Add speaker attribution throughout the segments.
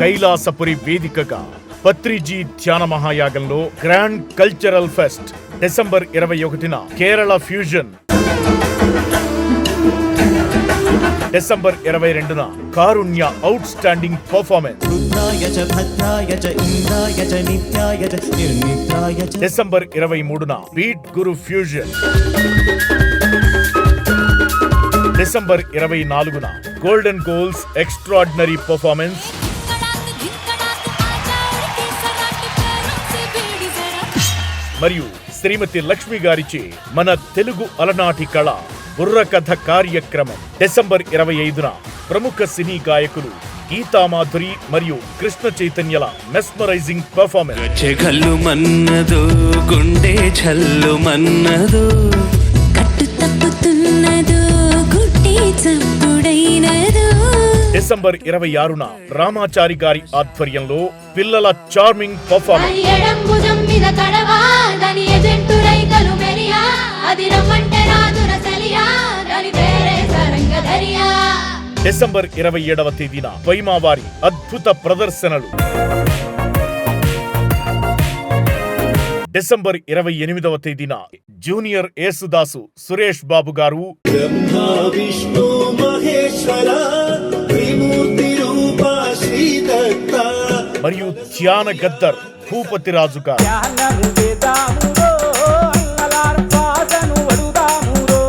Speaker 1: కైలాసపురి వేదికగా పత్రిజీ ధ్యాన మహాయాగంలో గ్రాండ్ కల్చరల్ ఫెస్ట్ డిసెంబర్ ఇరవై ఒకటిన కేరళ ఫ్యూజన్. డిసెంబర్ ఇరవై రెండున Karunya outstanding performance December ఇరవై మూడున బీట్ గురు ఫ్యూజన్. డిసెంబర్ ఇరవై నాలుగున గోల్డెన్ గోల్స్ ఎక్స్ట్రాడినరీ పర్ఫార్మెన్స్ మరియు శ్రీమతి లక్ష్మి గారిచే మన తెలుగు అలనాటి కళ బుర్రకథ కార్యక్రమం. డిసెంబర్ ఇరవై ఐదున ప్రముఖ సినీ గాయకులు గీతామాధురి మరియు కృష్ణ చైతన్యల మెస్మరైజింగ్ పర్ఫార్మెన్స్.
Speaker 2: చెగల్లు
Speaker 1: డిసెంబర్ ఇరవై ఆరున రామాచారి గారి ఆధ్వర్యంలో పిల్లల చార్మింగ్ పర్ఫార్మెన్స్. డిసెంబర్ ఇరవై ఏడవ తేదీన వైమావారి అద్భుత ప్రదర్శనలు. డిసెంబర్ ఇరవై ఎనిమిదవ తేదీన జూనియర్ యేసుదాసు సురేష్ బాబు గారు మరియు ధ్యాన గద్దర్ గారు
Speaker 3: వడుదామురో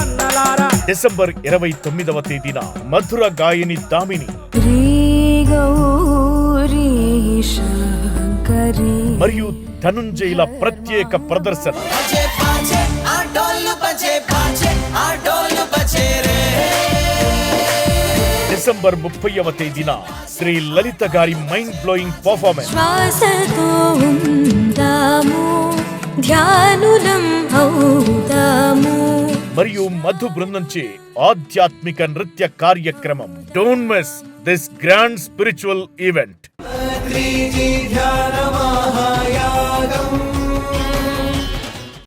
Speaker 3: అన్నలారా
Speaker 1: డిసెంబర్ ఇరవై తొమ్మిదవ తేదీన మధుర గాయని దామిని. మరియు ధనుంజయుల ప్రత్యేక ప్రదర్శన. డిసెంబర్ ముప్పైవ తేదీన శ్రీ లలిత గారి మైండ్ బ్లోయింగ్ పర్ఫార్మెన్స్ మరియు మధు బృందంచే ఆధ్యాత్మిక నృత్య కార్యక్రమం. Don't miss this grand spiritual event